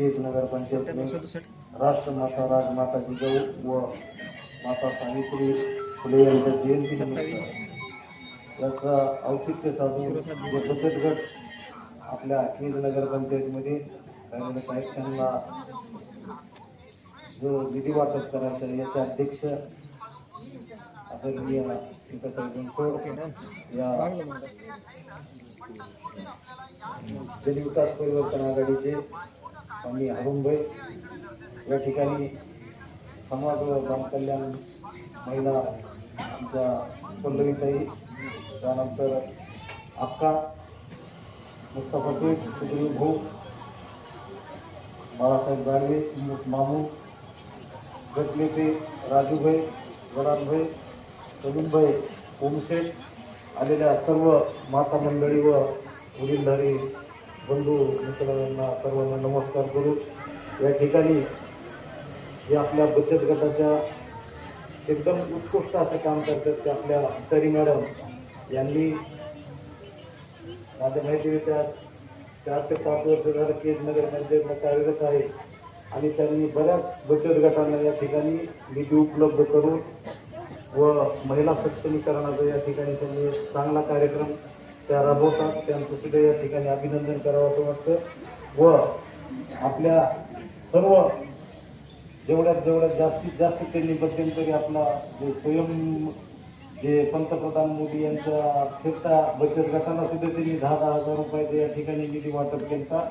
केज नगर पंचायत राष्ट्रमाता राजमाता जिजाऊ व माता सावित्री फुले यांच्या जयंती याचा औचित्य साधून जे बचत गट आपल्या केज नगर पंचायतीमध्ये राहिलेल्या साहित्यांना जो निधी वाटप करायचा याचे अध्यक्ष आदरणीय सीतासाहेब या जलविकास परिवर्तन आघाडीचे आणि हरुणभाई या ठिकाणी समाज व ग्रामकल्याण महिला आमच्या पल्लवीताई त्यानंतर अक्का मुस्तफा शेख सुग्रीव भाऊ बाळासाहेब गाडवे मामू गटनेते राजूभाई वडानभाई प्रवीणभाई ओमशेठ आलेल्या सर्व माता मंडळी व मुलींधारी बंधू मित्रांना सर्वांना नमस्कार करू. या ठिकाणी जे आपल्या बचत गटाच्या एकदम उत्कृष्ट असं काम करतात ते आपल्या तरी मॅडम यांनी माझ्या माहितीरित्या चार ते पाच वर्ष झालं केज नगर पंचायतला कार्यरत आहे आणि त्यांनी बऱ्याच बचत गटांना या ठिकाणी निधी उपलब्ध करून व महिला सक्षमीकरणाचा या ठिकाणी त्यांनी चांगला कार्यक्रम त्या राबवतात. त्यांचं सुद्धा या ठिकाणी अभिनंदन करावं असं वाटतं. व आपल्या सर्व जेवढ्यात जेवढ्यात जास्तीत जास्त त्यांनी मध्यंतरी आपला जे स्वयं जे पंतप्रधान मोदी यांचा फिरता बचत गटाला सुद्धा त्यांनी दहा दहा हजार रुपयाचे या ठिकाणी निधी वाटप केला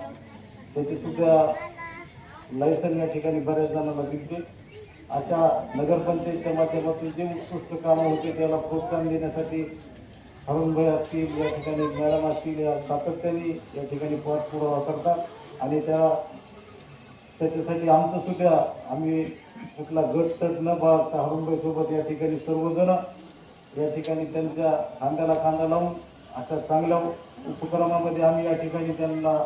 त्याची सुद्धा लायसन या ठिकाणी बऱ्याच जणांना दिलते अशा नगरपंचायतच्या माध्यमातून जे उत्कृष्ट कामं होते त्याला प्रोत्साहन देण्यासाठी हरुणभाई असतील या ठिकाणी मॅडम असतील या सातत्याने या ठिकाणी पाठपुरावा करतात आणि त्या त्याच्यासाठी आमचं सुद्धा आम्ही कुठला गट तट न बाळगता हरुणभाईसोबत या ठिकाणी सर्वजण या ठिकाणी त्यांच्या खांद्याला खांदा लावून अशा चांगल्या उपक्रमामध्ये आम्ही या ठिकाणी त्यांना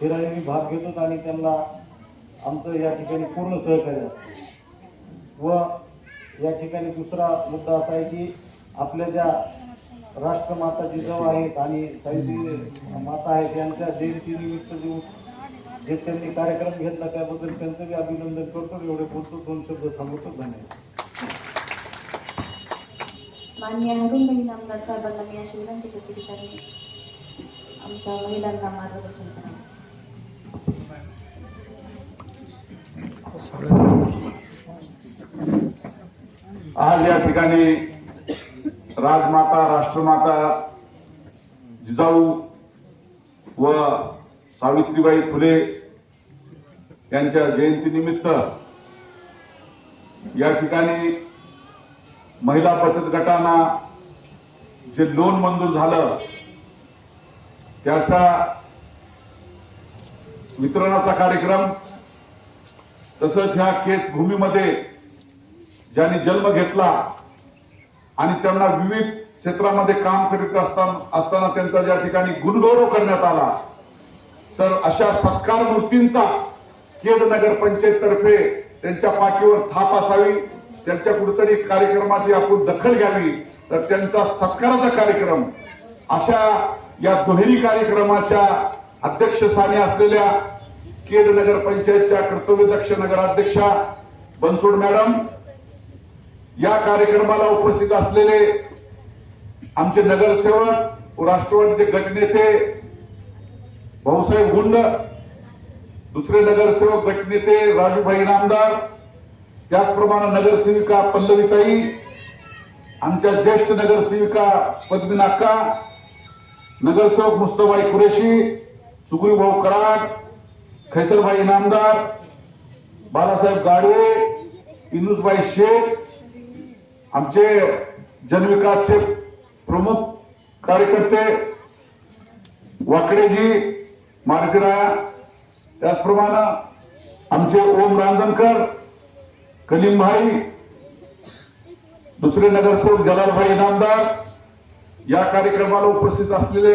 फिरायला भाग घेतो आणि त्यांना आमचं या ठिकाणी पूर्ण सहकार्य असतं. व या ठिकाणी दुसरा मुद्दा असा आहे की आपल्या ज्या राष्ट्रमाता जिजाऊ आहेत आणि सावित्री माता आहेत यांच्या जयंतीनिमित्त जे जे त्यांनी कार्यक्रम घेतला त्याबद्दल त्यांचं मी अभिनंदन करतो. एवढे बोलतो दोन शब्द थांबवतो. धन्यवाद. मान्य हरुणबाई आमदार साहेबांना मी अशी विनंती करते की त्यांनी आमच्या महिलांना मार्गदर्शन करावं. आज या ठिकाणी राजमाता राष्ट्रमाता जिजाऊ व सावित्रीबाई फुले यांच्या जयंतीनिमित्त या ठिकाणी महिला बचत गटांना जे लोन मंजूर झालं त्याचा वितरणाचा कार्यक्रम तसंच ह्या केस भूमीमध्ये ज्यांनी जन्म घेतला आणि त्यांना विविध क्षेत्रामध्ये काम करीत असताना असताना त्यांचा ज्या ठिकाणी गुणगौरव करण्यात आला तर अशा सत्कार मूर्तींचा केज नगर पंचायत तर्फे त्यांच्या पाठीवर थाप असावी त्यांच्या कुठेतरी कार्यक्रमाची आपण दखल घ्यावी तर त्यांचा सत्काराचा कार्यक्रम अशा या दुहेरी कार्यक्रमाच्या अध्यक्षस्थानी असलेल्या केज नगर पंचायतच्या कर्तव्यदक्ष नगराध्यक्षा बनसोड मॅडम या कार्यक्रमाला उपस्थित असलेले आमचे नगरसेवक राष्ट्रवादीचे गटनेते भाऊसाहेब गुंड दुसरे नगरसेवक गटनेते राजूभाई इनामदार त्याचप्रमाणे नगरसेविका पल्लवीताई आमच्या ज्येष्ठ नगरसेविका पद्मिनाक्का नगरसेवक मुस्तफाई कुरेशी सुग्रीभाऊ कराड खैसरभाई इनामदार बालासाहेब गाडवे इनुसबाई शेख आमचे जनविकासचे प्रमुख कार्यकर्ते वाकडेजी मार्गराया त्याचप्रमाणे आमचे ओम रांजणकर कलीमभाई दुसरे नगरसेवक जलालभाई इनामदार या कार्यक्रमाला उपस्थित असलेले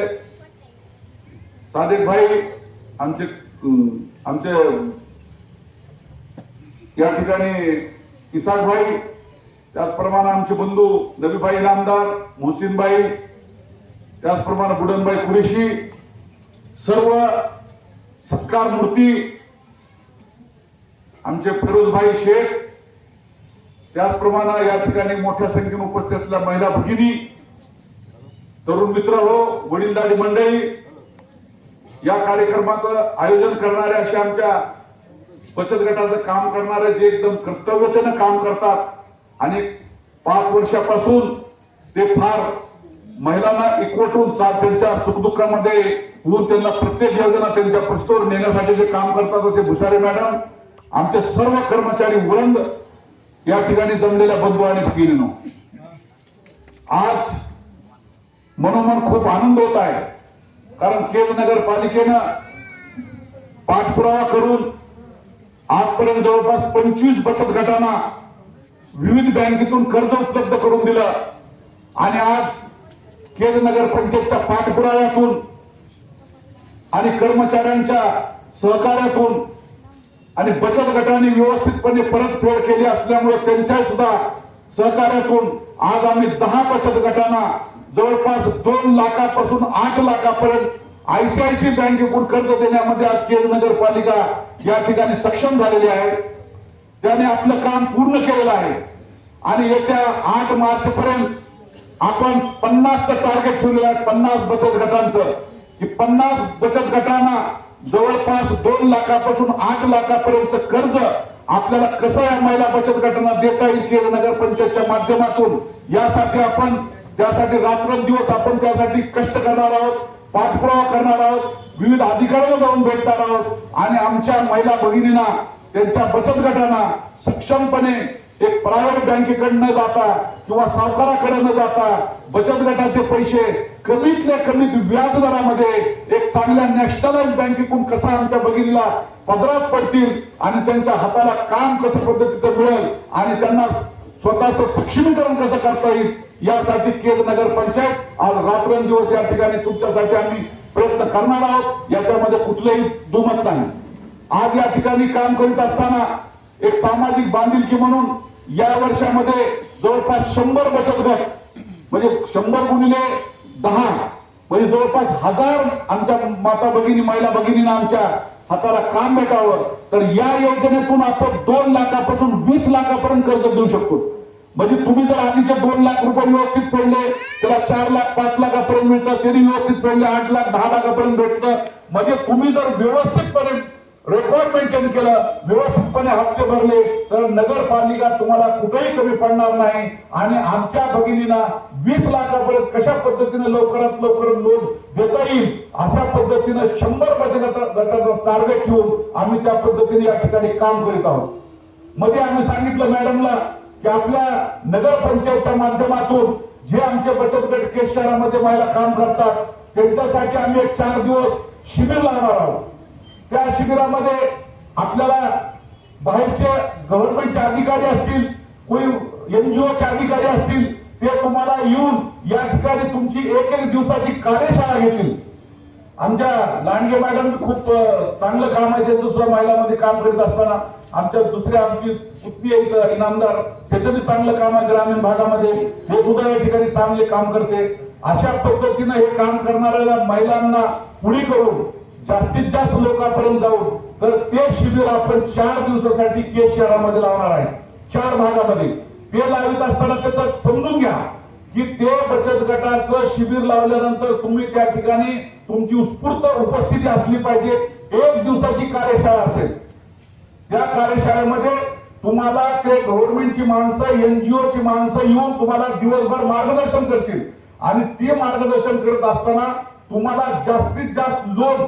सादिक भाई आमचे आमचे या ठिकाणी किसानभाई भाई त्याचप्रमाणे आमचे बंधू नबीबाई नामदार मोहसिनबाई त्याचप्रमाणे बुडनबाई कुरेशी सर्व सत्कार मूर्ती आमचे फिरोजभाई शेख त्याचप्रमाणे या ठिकाणी मोठ्या संख्येने उपस्थित असलेल्या महिला भगिनी तरुण मित्र हो वडीलधारी मंडळी या कार्यक्रमाचं आयोजन करणाऱ्या अशा आमच्या बचत गटाचं काम करणारे जे एकदम कर्तव्यतेनं काम करतात आणि पाच वर्षापासून ते फार महिलांना एकवटून त्यांच्या सुखदुःखामध्ये होऊन त्यांना प्रत्येक योजना त्यांच्या प्रस्तोर नेण्यासाठी जे काम करतात असे भुसारे मॅडम आमचे सर्व कर्मचारी वृंद या ठिकाणी जमलेल्या बंधू आणि भगिनीनो. आज मनोमन खूप आनंद होत आहे कारण केज नगरपालिकेनं पाठपुरावा करून आजपर्यंत जवळपास पंचवीस बचत गटांना विविध बँकेतून कर्ज उपलब्ध करून दिलं. आणि आज केज नगर पंचायतच्या पाठपुराव्यातून आणि कर्मचाऱ्यांच्या सहकार्यातून आणि बचत गटाने व्यवस्थितपणे परतफेड केली असल्यामुळे त्यांच्या सुद्धा सहकार्यातून आज आम्ही दहा बचत गटांना जवळपास दोन लाखापासून आठ लाखापर्यंत आयसीआयसी बँकेकडून कर्ज देण्यामध्ये आज केज नगरपालिका या ठिकाणी सक्षम झालेली आहे. त्याने आपलं काम पूर्ण केलेलं आहे. आणि येत्या आठ मार्च पर्यंत आपण पन्नासचं टार्गेट ठेवलेलं आहे पन्नास बचत गटांचं. की पन्नास बचत गटांना जवळपास दोन लाखापासून आठ लाखापर्यंत कर्ज आपल्याला कसं या महिला बचत गटांना देता येईल केंद्र नगर पंचायतच्या माध्यमातून यासाठी आपण त्यासाठी रात्रंदिवस आपण त्यासाठी कष्ट करणार आहोत पाठपुरावा करणार आहोत विविध अधिकाऱ्यांना जाऊन भेटणार आहोत. आणि आमच्या महिला भगिनींना त्यांच्या बचत गटांना सक्षमपणे एक प्रायव्हेट बँकेकडे न जाता किंवा सावकाराकडे न जाता बचत गटाचे पैसे कमीतल्या कमी व्याज दरामध्ये एक चांगल्या नॅशनलाइज बँकेकडून कसा आमच्या भगिनीला पदरात पडतील आणि त्यांच्या हाताला काम कसं पद्धतीचं मिळेल आणि त्यांना स्वतःचं सक्षमीकरण कसं करता येईल यासाठी केज नगर पंचायत आज रात्रंदिवस या ठिकाणी तुमच्यासाठी आम्ही प्रयत्न करणार आहोत. याच्यामध्ये कुठलंही दुमत नाही. आज या ठिकाणी काम करीत असताना एक सामाजिक बांधिलकी म्हणून या वर्षामध्ये जवळपास शंभर बचत गट म्हणजे शंभर गुणिले दहा म्हणजे जवळपास हजार आमच्या माता भगिनी महिला भगिनींना आमच्या हाताला काम भेटावं. तर या योजनेतून आपण दोन लाखापासून वीस लाखापर्यंत कर्ज देऊ शकतो. म्हणजे तुम्ही जर आधीचे दोन लाख रुपये व्यवस्थित फेडले त्याला चार लाख पाच लाखापर्यंत मिळतं तरी व्यवस्थित फेडले आठ लाख दहा लाखापर्यंत भेटतं. म्हणजे तुम्ही जर व्यवस्थितपणे रेकॉर्ड मेंटेन केलं. व्यवस्थितपणे हप्ते भरले. तर नगरपालिका तुम्हाला कुठेही कमी पडणार नाही. आणि आमच्या भगिनींना वीस लाखापर्यंत कशा पद्धतीने लवकरात लवकर लोन देता येईल अशा पद्धतीनं शंभर बचत गटाचं टार्गेट ठेवून आम्ही त्या पद्धतीने या ठिकाणी काम करीत आहोत. मध्ये आम्ही सांगितलं मॅडमला की आपल्या नगरपंचायतच्या माध्यमातून जे आमचे बचत गट केस शहरामध्ये महिला काम करतात त्यांच्यासाठी आम्ही एक चार दिवस शिबिर लावणार आहोत. त्या शिबिरामध्ये आपल्याला बाहेरचे गव्हर्नमेंटचे अधिकारी असतील कोणी एनजीओचे अधिकारी असतील ते तुम्हाला येऊन या ठिकाणी तुमची एक एक दिवसाची कार्यशाळा घेतील. आमच्या लांडगे मॅडम खूप चांगलं काम आहे त्याचं सुद्धा महिलामध्ये काम करीत असताना आमच्या दुसऱ्या आमची पुतणी एक इनामदार त्याचं बी चांगलं काम आहे ग्रामीण भागामध्ये. हे सुद्धा या ठिकाणी चांगले काम करते. अशा पद्धतीनं हे काम करणाऱ्या महिलांना पुढे करून जास्तीत जास्त लोकांपर्यंत जाऊन तर ते शिबिर आपण चार दिवसासाठी केस शहरामध्ये लावणार आहे. चार भागामध्ये. ते लावित असताना त्याचं समजून घ्या की ते बचत गटाचं शिबिर लावल्यानंतर तुम्ही त्या ठिकाणी तुमची उत्स्फूर्त उपस्थिती असली पाहिजे. एक दिवसाची कार्यशाळा असेल. त्या कार्यशाळेमध्ये तुम्हाला ते गव्हर्नमेंटची माणसं एनजीओची माणसं येऊन तुम्हाला दिवसभर मार्गदर्शन करतील. आणि ते मार्गदर्शन करत असताना तुम्हाला जास्तीत जास्त लोन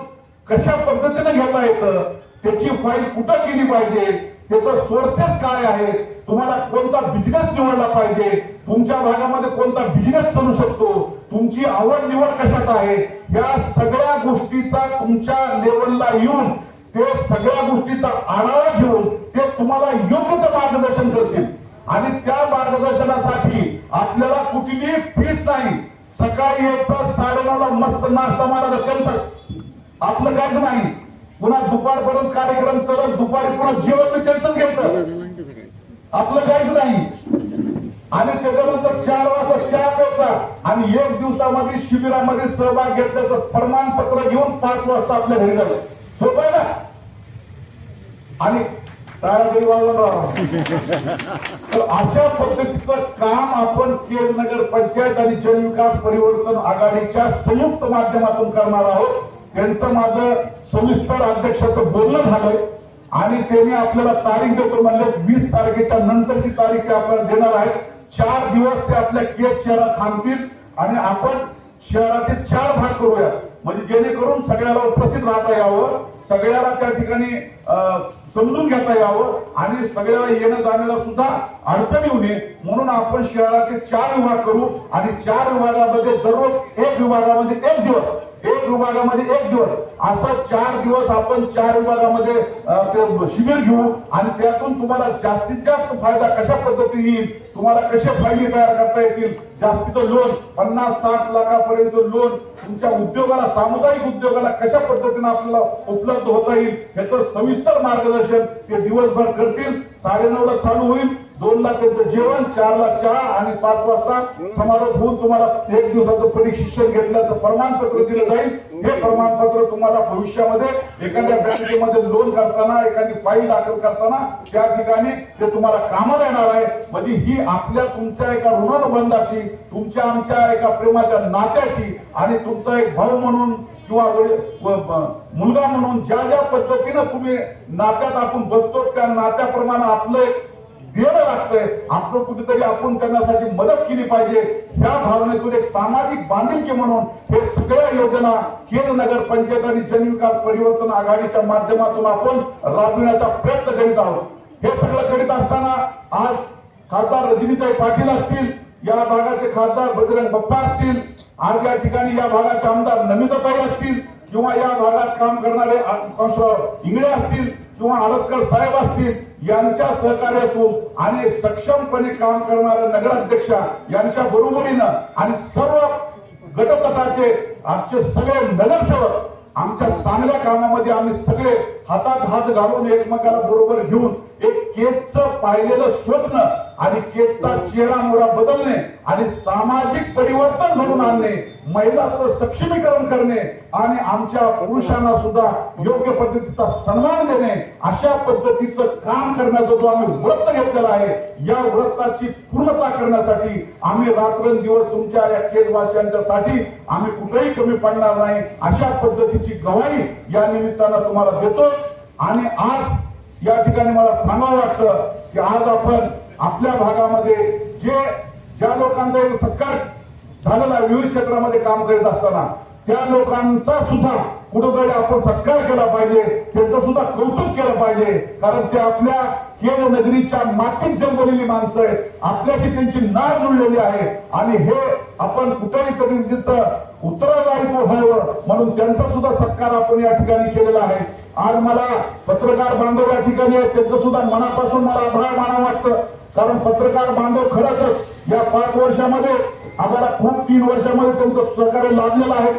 कशा पद्धतीने घेता येतं? त्याची फाईल कुठं केली पाहिजे? त्याचं सोर्सेस काय आहे तुम्हाला कोणता बिझनेस निवडला पाहिजे? तुमच्या भागामध्ये कोणता बिझनेस चालू शकतो? तुमची आवड निवड कशात आहे? या सगळ्या गोष्टीचा तुमच्या लेवलला येऊन ते सगळ्या गोष्टीचा आढावा घेऊन ते तुम्हाला योग्य ते मार्गदर्शन करतील. आणि त्या मार्गदर्शनासाठी आपल्याला कुठलीही फीस नाही. सकाळी यायचं साडेनऊला मस्त नाश्ता मारायला करतात आपलं कायच नाही. पुन्हा दुपारपर्यंत कार्यक्रम चालत दुपारी पुन्हा जेवण त्यांचंच घ्यायचं. आपलं काहीच नाही. आणि त्याच्यानंतर चार वाजता चार वाजता आणि एक दिवसामध्ये शिबिरामध्ये सहभाग घेतल्याचं प्रमाणपत्र घेऊन पाच वाजता आपल्या घरी झालं सोपं आहे ना? आणि टाळ्या तर अशा पद्धतीचं काम आपण केर नगर पंचायत आणि जनविकास परिवर्तन आघाडीच्या संयुक्त माध्यमातून करणार आहोत. त्यांचं माझं सविस्तर अध्यक्षाचं बोलणं झालंय. आणि त्यांनी आपल्याला तारीख देतो म्हणजे वीस तारखेच्या नंतरची तारीख ते आपल्याला देणार आहेत. चार दिवस ते आपल्या केस शहरात थांबतील. आणि आपण शहराचे चार भाग करूया. म्हणजे जेणेकरून सगळ्याला उपस्थित राहता यावं सगळ्याला त्या ठिकाणी अं, समजून घेता यावं आणि सगळ्याला येणं जाण्याला सुद्धा अडचण येऊ नये. म्हणून आपण शहराचे चार विभाग करू आणि चार विभागामध्ये दररोज एक विभागामध्ये एक दिवस एक विभागामध्ये एक दिवस. असं चार दिवस आपण चार विभागामध्ये ते शिबिर घेऊ आणि त्यातून तुम्हाला जास्तीत जास्त फायदा कशा पद्धतीने येईल तुम्हाला कसे फायदे तयार करता येतील जास्तीचं लोन पन्नास साठ लाखापर्यंत लोन तुमच्या उद्योगाला सामुदायिक उद्योगाला कशा पद्धतीने आपल्याला उपलब्ध होता येईल याचं सविस्तर मार्गदर्शन ते दिवसभर करतील. साडेनऊला चालू होईल. दोन लाख त्यांचं जेवण चार लाख चहा आणि पाच वाजता समारोप होऊन तुम्हाला एक दिवसाचं प्रशिक्षण घेतल्याचं प्रमाणपत्र दिलं जाईल. हे प्रमाणपत्र तुम्हाला भविष्यामध्ये एखाद्या बँकेमध्ये लोन करताना एखादी फाईल दाखल करताना त्या ठिकाणी ते तुम्हाला कामाला येणार आहे. म्हणजे ही आपल्या तुमच्या एका ऋणबंधाची तुमच्या आमच्या एका प्रेमाच्या नात्याची आणि तुमचा एक भाऊ म्हणून किंवा मुलगा म्हणून ज्या ज्या पद्धतीनं तुम्ही नात्यात आपण बसतो त्या नात्याप्रमाणे आपलं एक देणं लागतंय. आपलं कुठेतरी आपण करण्यासाठी मदत केली पाहिजे. ह्या भावनेतून एक सामाजिक बांधिलकी म्हणून हे सगळ्या योजना केंद्र नगर पंचायत आणि जनविकास परिवर्तन आघाडीच्या माध्यमातून आपण राबविण्याचा प्रयत्न करीत आहोत. हे सगळं करीत असताना आज खासदार रजनीताई पाटील असतील या भागाचे खासदार बजरंग बप्पा असतील आज या ठिकाणी या भागाचे आमदार नमिताताई असतील किंवा या भागात काम करणारे इंगळे असतील किंवा आडसकर साहेब असतील यांच्या सहकार्यातून आणि सक्षमपणे काम करणाऱ्या नगराध्यक्षा यांच्या बरोबरीनं आणि सर्व गटपथाचे आमचे सगळे नगरसेवक आमच्या चांगल्या कामामध्ये आम्ही सगळे हातात हात घालून एकमेकाला बरोबर घेऊन एक केसचं पाहिलेलं स्वप्न आणि केसचा चेहरा मोरा बदलणे आणि सामाजिक परिवर्तन घडून आणणे महिलाचं सक्षमीकरण करणे आणि आमच्या पुरुषांना सुद्धा योग्य पद्धतीचा सन्मान देणे अशा पद्धतीचं काम करण्याचा जो आम्ही व्रत घेतलेला आहे या व्रताची पूर्णता करण्यासाठी आम्ही रात्रंदिवस तुमच्या या केसवासियांच्यासाठी आम्ही कुठेही कमी पडणार नाही. अशा पद्धतीची गवाही या निमित्तानं तुम्हाला देतो आणि आज या ठिकाणी मला सांगावं वाटतं की आज आपण आपल्या भागामध्ये जे ज्या लोकांचा एक सत्कार झालेला विविध क्षेत्रामध्ये काम करीत असताना त्या लोकांचा सुद्धा कुठंतरी आपण सत्कार केला पाहिजे त्यांचं सुद्धा कौतुक केलं पाहिजे. कारण ते आपल्या केळ नगरीच्या मातीत जन्मलेली माणसं आहेत. आपल्याशी त्यांची नाळ जुळलेली आहे. आणि हे आपण कुठेही कधी तिथं उत्तरदायित्व व्हावं म्हणून त्यांचा सुद्धा सत्कार आपण या ठिकाणी केलेला आहे. आज मला पत्रकार बांधव या ठिकाणी आहेत त्यांचं सुद्धा मनापासून मला आभार मानावं वाटतं. कारण पत्रकार बांधव खरंच या पाच वर्षामध्ये आम्हाला खूप तीन वर्षामध्ये तुमचं सहकार्य लाभलेलं आहे.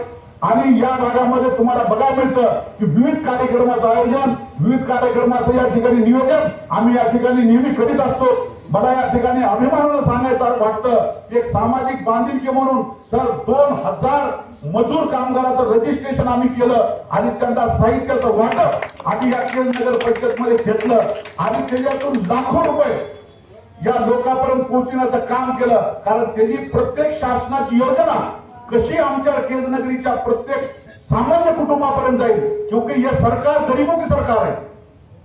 आणि या भागामध्ये तुम्हाला बघायला मिळतं की विविध कार्यक्रमाचं आयोजन विविध कार्यक्रमाचं या ठिकाणी नियोजन आम्ही या ठिकाणी नेहमी करीत असतो. मला या ठिकाणी अभिमानानं सांगायचं वाटतं की एक सामाजिक बांधिलकी म्हणून सर दोन हजार मजूर कामगाराचं रजिस्ट्रेशन आम्ही केलं आणि त्यांना साहित्याचं वाटप आम्ही या केंद्र नगर परिषदमध्ये घेतलं. आणि त्याच्यातून लाखो रुपये या लोकांपर्यंत पोहोचण्याचं काम केलं. कारण त्यांनी प्रत्येक शासनाची योजना कशी आमच्या केंद्रनगरीच्या प्रत्येक सामान्य कुटुंबापर्यंत जाईल? क्योंकि हे सरकार गरीबों की सरकार आहे.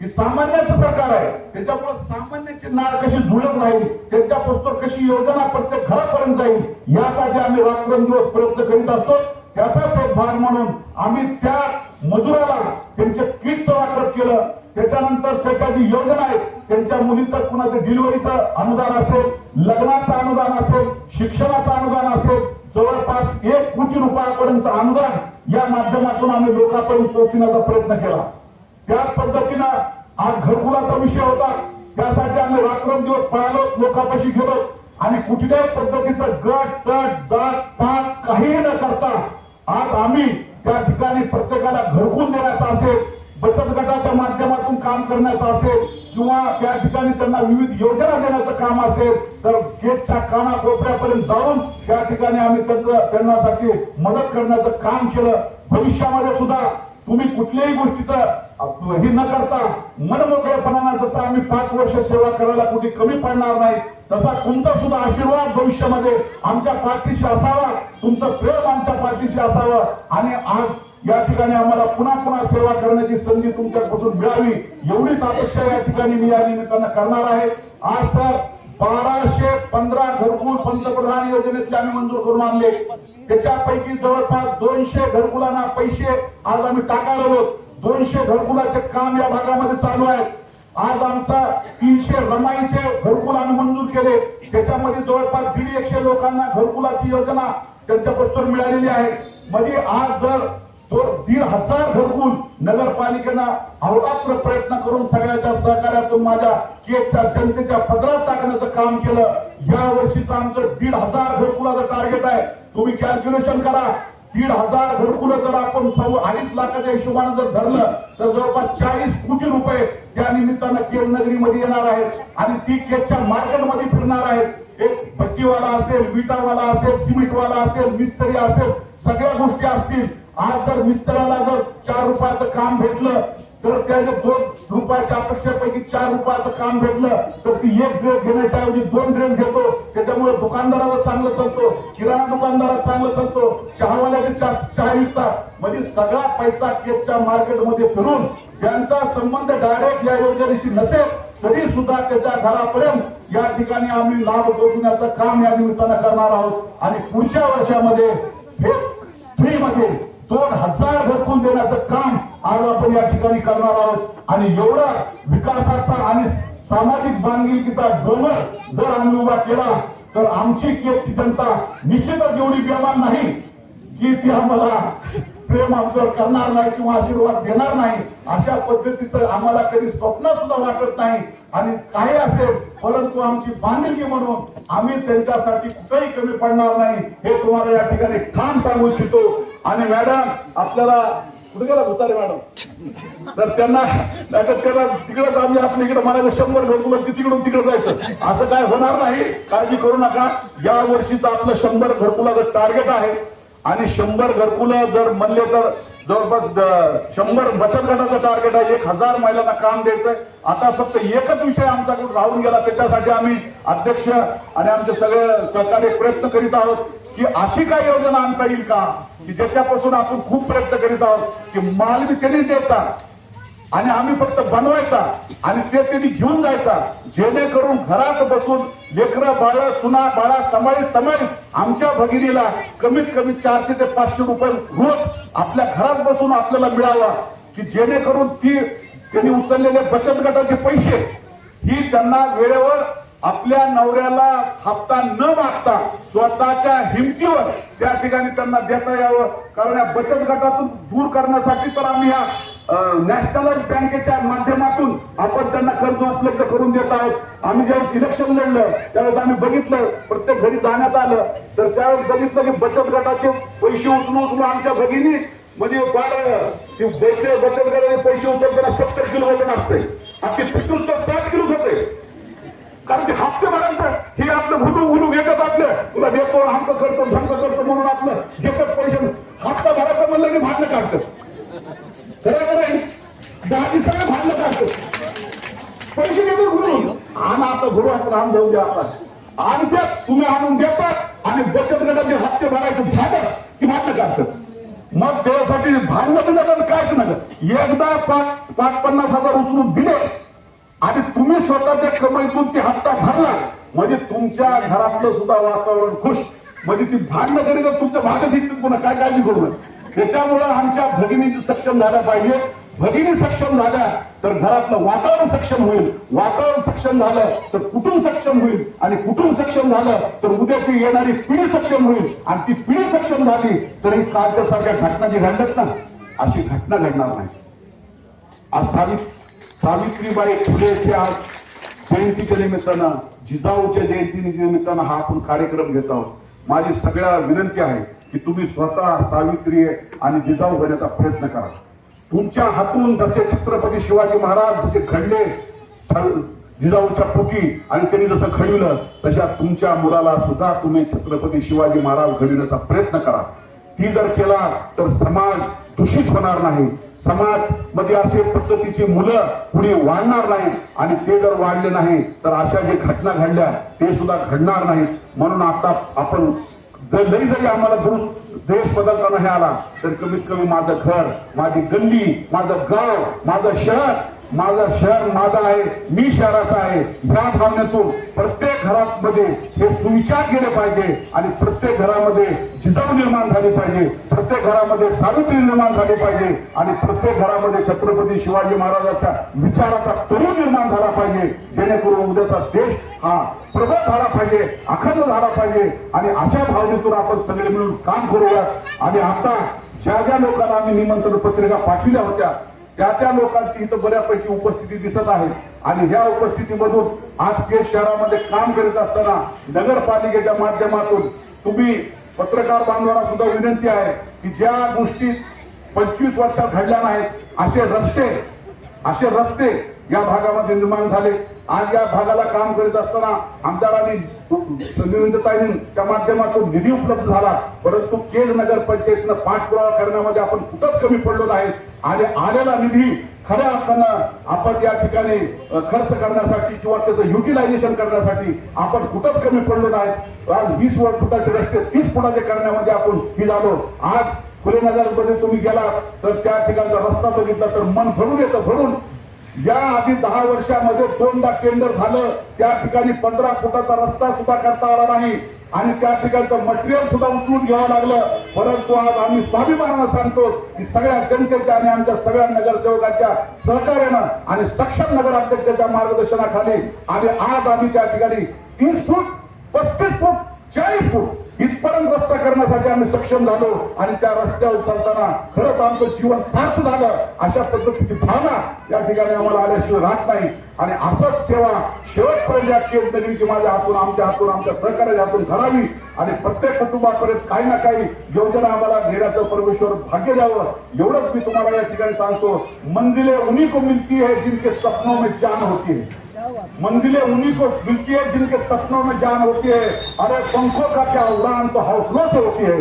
ही सामान्याचं सरकार आहे. त्याच्यामुळे सामान्याची नाळ कशी जुळत राहील त्यांच्या पुस्तक कशी योजना प्रत्येक घरापर्यंत जाईल यासाठी आम्ही रात्रंदिवस प्रयत्न करीत असतो. त्याचाच एक भाग म्हणून आम्ही त्या मजुराला त्यांचे किटचं वाटप केलं. त्याच्यानंतर त्याच्या जी योजना आहेत त्यांच्या मुलीचं कुणाचं डिलिव्हरीचं अनुदान असेल लग्नाचं अनुदान असेल शिक्षणाचं अनुदान असेल जवळपास एक कोटी रुपयापर्यंत अनुदान या माध्यमातून आम्ही लोकांपर्यंत पोहोचण्याचा प्रयत्न केला. त्याच पद्धतीनं आज घरकुलाचा विषय होता. त्यासाठी आम्ही रात्रंदिवस पळालो लोकांपाशी गेलो. आणि कुठल्याही पद्धतीचं गट तट जात पात काहीही न करता आज आम्ही त्या ठिकाणी प्रत्येकाला घरकुल देण्याचा असेल बचत गटाच्या माध्यमातून काम करण्याचं असेल किंवा त्या ठिकाणी त्यांना विविध योजना देण्याचं काम असेल तर गेटच्या कानाकोपऱ्यापर्यंत जाऊन त्या ठिकाणी आम्ही त्यांचं त्यांनासाठी मदत करण्याचं काम केलं. भविष्यामध्ये सुद्धा तुम्ही कुठल्याही गोष्टीचं हे न करता मनमोकळेपणानं जसं आम्ही पाच वर्ष सेवा करायला कुठे कमी पडणार नाही तसा तुमचा सुद्धा आशीर्वाद भविष्यामध्ये आमच्या पार्टीशी असावा तुमचं प्रेम आमच्या पार्टीशी असावं. आणि आज या ठिकाणी आम्हाला पुन्हा पुन्हा सेवा करण्याची संधी तुमच्यापासून मिळावी एवढीच अपेक्षा या ठिकाणी मी या निमित्तानं करणार आहे. आज सर बाराशे पंधरा घरकुल पंतप्रधान योजनेतले आम्ही मंजूर करून आणले. त्याच्यापैकी जवळपास दोनशे घरकुलांना पैसे आज आम्ही टाकायला आहोत दोनशे घरकुलाचे काम या भागामध्ये चालू आहे आज आमचा तीनशे रमाईचे घरकुल आम्ही मंजूर केले. त्याच्यामध्ये जवळपास दीड एकशे लोकांना घरकुलाची योजना त्यांच्यापासून मिळालेली आहे. म्हणजे आज जर जो दीड हजार घरकुल नगरपालिकेनं अहोरात्र प्रयत्न करून सगळ्याच्या सहकार्यातून माझ्या केकच्या जनतेच्या पदरात टाकण्याचं काम केलं. या वर्षीचं आमचं दीड हजार घरकुलाचं टार्गेट आहे. तुम्ही कॅल्क्युलेशन करा. दीड हजार घरकुलं जर आपण सव्वा अडीच लाखाच्या हिशोबानं जर धरलं तर जवळपास चाळीस कोटी रुपये त्या निमित्तानं केल नगरीमध्ये येणार आहेत. आणि ती केसच्या मार्केटमध्ये फिरणार आहेत. एक भट्टीवाला असेल विटावाला असेल सिमेंटवाला असेल मिस्त्री असेल सगळ्या गोष्टी असतील. आज जर मिस्त्राला जर चार रुपयाचं काम भेटलं तर त्याच्या दोन रुपयाच्या अपेक्षेपैकी चार रुपयाचं काम भेटलं तर ती एक ड्रेस घेण्याच्या ऐवजी दोन ड्रेस घेतो. त्याच्यामुळे दुकानदाराला चांगलं चालतो किराणा दुकानदाराला चांगलं चालतो चहावाल्याचे चहा चहा विकतात. म्हणजे सगळा पैसा केकच्या मार्केटमध्ये फिरून ज्यांचा संबंध डायरेक्ट या योजनेशी नसेल तरी सुद्धा त्याच्या घरापर्यंत या ठिकाणी आम्ही लाभ पोहोचवण्याचं काम या निमित्तानं करणार आहोत. आणि पुढच्या वर्षामध्ये फेस थ्री मध्ये दोन हजार झटकून देण्याचं काम आज आपण या ठिकाणी करणार आहोत. आणि एवढा विकासाचा आणि सामाजिक बांधिलकीचा डोंगर जर आम्ही उभा केला तर आमची केसची जनता निश्चितच एवढी बेमान नाही की ती आम्हाला प्रेम आमच्यावर करणार नाही किंवा आशीर्वाद देणार नाही. अशा पद्धतीचं आम्हाला कधी स्वप्न सुद्धा वाटत नाही. आणि काही असेल परंतु आमची बांधिलकी म्हणून आम्ही त्यांच्यासाठी कुठेही कमी पडणार नाही. हे तुम्हाला या ठिकाणी ठाम सांगू इच्छितो. आणि मॅडम आपल्याला कुठे गेला भुतारे मॅडम तर त्यांना नाटक त्याला तिकडेच आम्ही असं इकडे म्हणायचं शंभर घरकुलं की तिकडून तिकडे जायचं. असं काय होणार नाही काळजी करू नका. या वर्षीचं आपलं शंभर घरकुलाचं टार्गेट आहे. आणि शंभर घरकुलं जर म्हणले तर जवळपास शंभर बचत गटाचं टार्गेट आहे. एक हजार महिलांना काम द्यायचंय. आता फक्त एकच विषय आमच्याकडून राहून गेला. त्याच्यासाठी आम्ही अध्यक्ष आणि आमचे सगळे सहकार्य प्रयत्न करीत आहोत की अशी काय योजना आणता येईल का? की ज्याच्यापासून आपण खूप प्रयत्न करीत आहोत की माल बी त्यांनी द्यायचा. आणि आम्ही फक्त बनवायचा आणि ते त्यांनी घेऊन जायचा. जेणेकरून घरात बसून लेकरं बाळा सुना बाळा समाळी समाळी आमच्या भगिनीला कमीत कमी चारशे ते पाचशे रुपये रोज आपल्या घरात बसून आपल्याला मिळावा. की जेणेकरून ती त्यांनी उचललेले बचत गटाचे पैसे ही त्यांना वेळेवर आपल्या नवऱ्याला हप्ता न मागता स्वतःच्या हिमतीवर त्या ठिकाणी त्यांना देता यावं. कारण या बचत गटातून दूर करण्यासाठी तर आम्ही या नॅशनलाइज बँकेच्या माध्यमातून आपण त्यांना कर्ज उपलब्ध करून देत आहोत. आम्ही ज्यावेळेस इलेक्शन लढलं त्यावेळेस आम्ही बघितलं प्रत्येक घरी जाण्यात आलं. तर त्यावेळेस बघितलं की बचत गटाचे पैसे उचलून उचलून आमच्या भगिनी म्हणजे पैसे बचत गटाचे पैसे उचलताना सत्तर किलो वजन असते आणि ते फिटून तर सात किलो होते कारण की हप्ते भरायचं हे आपलं भुलू भुलू घेतात आपलं. तुला देतो हप्ता करतो धंदा करतो म्हणून आपलं घेतात पैसे हप्ता भरायचं म्हणलं की भांडणं काढतं खरं खरं दादी सगळं भांडणं काढतं पैसे देतो घुरून आणि आता आपण आम जाऊ द्या आपण आणि ते तुम्ही आणून देतात आणि बचत गटाचे हप्ते भरायचं झालं की मात्र काढतात मग त्यासाठी भांडणं नका कायच नका एकदा पाच पाच पन्नास हजार उचलून दिले. आणि तुम्ही स्वतःच्या कमाईतून ते हप्ता भरला. म्हणजे तुमच्या घरातलं सुद्धा वातावरण खुश. म्हणजे ती भांडणं करीत तुमच्या भागात येतील पुन्हा. काय काळजी करू नये त्याच्यामुळं आमच्या भगिनी सक्षम झाल्या पाहिजे भगिनी सक्षम झाल्या तर घरातलं वातावरण सक्षम होईल. वातावरण सक्षम झालं तर कुटुंब सक्षम होईल. आणि कुटुंब सक्षम झालं तर उद्याची येणारी पिढी सक्षम होईल. आणि ती पिढी सक्षम झाली तर ही कालच्यासारख्या घटना जी घडल्यात ना अशी घटना घडणार नाही. आज सावित सावित्रीबाई फुलेचे आज जयंतीच्या निमित्तानं जिजाऊच्या जयंती निमित्तानं हा आपण कार्यक्रम घेत आहोत. माझी सगळ्या विनंती आहे की तुम्ही स्वतः सावित्री आणि जिजाऊ होण्याचा प्रयत्न करा. तुमच्या हातून जसे छत्रपती शिवाजी महाराज जसे घडले जिजाऊच्या पोटी आणि त्यांनी जसं घडविलं तशा तुमच्या मुलाला सुद्धा तुम्ही छत्रपती शिवाजी महाराज घडविण्याचा प्रयत्न करा. ती जर केला तर समाज दूषित होणार नाही. समाजमध्ये असे पद्धतीची मुलं पुढे वाढणार नाही. आणि ते जर वाढले नाही तर अशा जे घटना घडल्या ते सुद्धा घडणार नाही म्हणून आता आपण जर लई जरी आम्हाला दुरुस्त देश बदलता नाही आला तर कमीत कमी माझं घर माझी गल्ली माझं गाव माझं शहर माझं शहर माझं आहे मी शहराचा आहे ह्या भावनेतून प्रत्येक घरामध्ये हे सुविचार केले पाहिजे आणि प्रत्येक घरामध्ये जिजाऊ निर्माण झाली पाहिजे. प्रत्येक घरामध्ये सावित्री निर्माण झाली पाहिजे. आणि प्रत्येक घरामध्ये छत्रपती शिवाजी महाराजांच्या विचाराचा तरुण निर्माण झाला पाहिजे. जेणेकरून उद्याचा देश हा प्रबळ झाला पाहिजे अखंड झाला पाहिजे. आणि अशा भावनेतून आपण सगळे मिळून काम करूयात. आणि आता ज्या ज्या लोकांना आम्ही निमंत्रण पत्रिका पाठविल्या होत्या त्या त्या लोकांची इथं बऱ्यापैकी उपस्थिती दिसत आहे. आणि ह्या उपस्थितीमधून आज केस शहरामध्ये काम करीत असताना नगरपालिकेच्या माध्यमातून तुम्ही पत्रकार बांधवांना सुद्धा विनंती आहे की ज्या गोष्टी पंचवीस वर्षात घडल्या नाहीत असे रस्ते असे रस्ते या भागामध्ये निर्माण झाले. आज या भागाला काम करीत असताना आमदारांनी निवृत्ताईंच्या माध्यमातून निधी उपलब्ध झाला. परंतु केज नगर पंचायतनं पाठपुरावा करण्यामध्ये आपण कुठंच कमी पडलो नाही आणि आलेला निधी खऱ्या अर्थानं आपण या ठिकाणी खर्च करण्यासाठी किंवा त्याचं युटिलायझेशन करण्यासाठी आपण कुठंच कमी पडलो नाही आज वीस वर फुटाचे रस्ते तीस फुटाचे करण्यामध्ये आपण ही झालो. आज फुले नगरमध्ये तुम्ही गेला तर त्या ठिकाणचा रस्ता बघितला तर मन भरून येतं भरून. या आधी दहा वर्षामध्ये दोनदा टेंडर झालं. त्या ठिकाणी पंधरा फुटाचा रस्ता सुद्धा करता आला नाही. आणि त्या ठिकाणचं मटेरियल सुद्धा उचलून घ्यावं लागलं. परंतु आज आम्ही स्वाभिमानानं सांगतो की सगळ्या जनतेच्या आणि आमच्या सगळ्या नगरसेवकांच्या सहकार्यानं आणि सक्षम नगराध्यक्षाच्या मार्गदर्शनाखाली आणि आज आम्ही त्या ठिकाणी तीस फूट पस्तीस फूट चाळीस फूट इथपर्यंत रस्ता करण्यासाठी आम्ही सक्षम झालो आणि त्या रस्त्यावर चालताना खरंच आमचं जीवन सार्थ झालं. अशा पद्धतीची भावना या ठिकाणी आम्हाला आल्याशिवाय राहत नाही. आणि असंच सेवा शेवटपर्यंत या केस नगरीची माझ्या हातून आमच्या हातून आमच्या सहकार्याच्या हातून घडावी आणि प्रत्येक कुटुंबापर्यंत काही ना काही योजना आम्हाला घेण्याचं परमेश्वर भाग्य द्यावं. एवढंच मी तुम्हाला या ठिकाणी सांगतो. मंजिले उन्हीं को मिलती है जिनके सपनों में जान होती है. मंजिलें उन्हीं को मिलती है जिनके सपनों में जान होती है। अरे पंखों का क्या उड़ान तो हौसलों से होती है।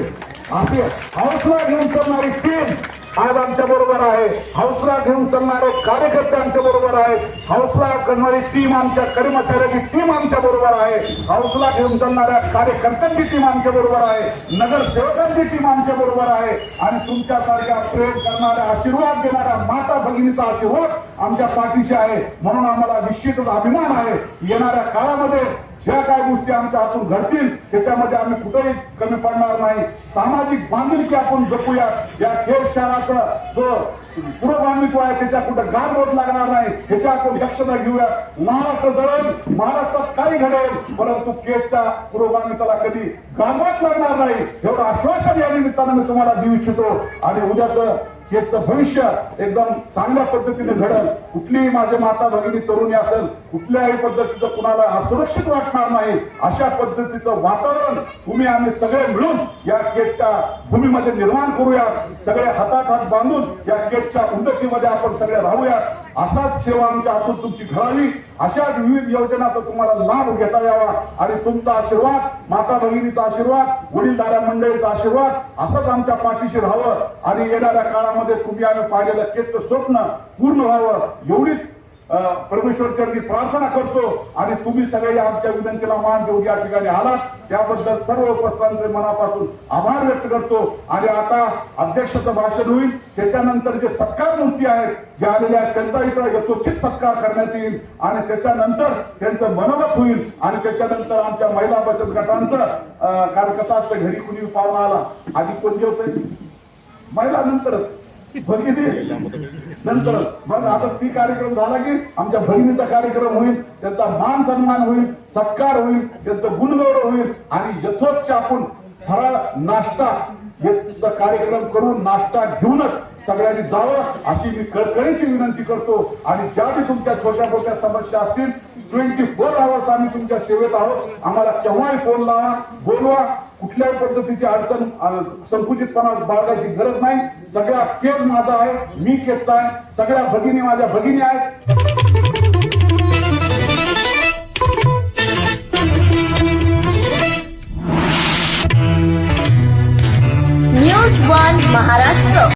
असे हौसला घेऊन टीम आज आमच्या बरोबर आहे. हौसला घेऊन चालणारे कार्यकर्ते आमच्या बरोबर आहेत. हौसला करणारी टीम आमच्या कर्मचाऱ्याची टीम आमच्या बरोबर आहे. हौसला घेऊन चालणाऱ्या कार्यकर्त्यांची टीम आमच्या बरोबर आहे. नगरसेवकांची टीम आमच्या बरोबर आहे. आणि तुमच्यासारख्या प्रेम करणाऱ्या आशीर्वाद देणाऱ्या माता भगिनीचा आशीर्वाद आमच्या पाठीशी आहे. म्हणून आम्हाला निश्चितच अभिमान आहे. येणाऱ्या काळामध्ये ज्या काय गोष्टी आमच्या हातून घडतील त्याच्यामध्ये आम्ही कुठेही कमी पडणार नाही. सामाजिक बांधिलकी आपण जपूया. या खेळ शहराचा जो पुरबांधित्व आहे त्याच्या कुठं गालबोट लागणार नाही ह्याच्या आपण दक्षता घेऊया. महाराष्ट्र जळेल महाराष्ट्रात काही घडेल परंतु केसच्या पुरोगामित्वाला कधी गालबोट लागणार नाही. एवढं आश्वासन या निमित्तानं मी तुम्हाला देऊ इच्छितो. आणि उद्याचं केकचं भविष्य एकदम चांगल्या पद्धतीने घडल. कुठलीही माझे माता भगिनी तरुणी असेल कुठल्याही पद्धतीचं कुणाला असुरक्षित वाटणार नाही अशा पद्धतीचं वातावरण तुम्ही आम्ही सगळे मिळून या केसच्या भूमीमध्ये निर्माण करूया सगळे हातात हात बांधून या केसच्या उन्नतीमध्ये आपण सगळे राहूया असाच सेवा आमच्या हातून तुमची घडावी अशाच विविध योजनाचा तुम्हाला लाभ घेता यावा. आणि तुमचा आशीर्वाद माता भगिनीचा आशीर्वाद वडीलधाऱ्या मंडळीचा आशीर्वाद असंच आमच्या पाठीशी राहावं. आणि येणाऱ्या काळामध्ये तुम्ही आम्ही पाहिलेलं केचं स्वप्न पूर्ण व्हावं. एवढीच परमेश्वर परमेश्वरचरणी प्रार्थना करतो आणि तुम्ही सगळे या आमच्या विनंतीला मान देऊन या ठिकाणी आलात. त्याबद्दल सर्व उपस्थितांचे मनापासून आभार व्यक्त करतो. आणि आता अध्यक्षाचं भाषण होईल. त्याच्यानंतर जे सत्कार मूर्ती आहेत जे आलेल्या आहेत त्यांचा इथं यथोचित सत्कार करण्यात येईल. आणि त्याच्यानंतर त्यांचं मनोगत होईल. आणि त्याच्यानंतर आमच्या महिला बचत गटांचं कार्यकर्ता असतं घरी कुणी पाहुणा आला. आधी कोण होते महिला नंतरच. भगिनी नंतर मग आता ती कार्यक्रम झाला की आमच्या भगिनीचा कार्यक्रम होईल त्यांचा मान सन्मान होईल सत्कार होईल त्यांचं गुणगौरव होईल आणि यथोच्छ आपण फराळ नाश्ता व्यक्तीचा कार्यक्रम करून नाश्ता घेऊनच सगळ्यांनी जावं अशी मी कळकळीची विनंती करतो. आणि ज्या बी तुमच्या छोट्या मोठ्या समस्या असतील ट्वेंटी फोर आवर्स आम्ही तुमच्या सेवेत आहोत. आम्हाला केव्हाही फोन लावा बोलवा. कुठल्याही पद्धतीची अडचण संकुचितपणा बाळगायची गरज नाही. सगळा केस माझा आहे मी केसचा आहे सगळ्या भगिनी माझ्या भगिनी आहेत. Maharashtra.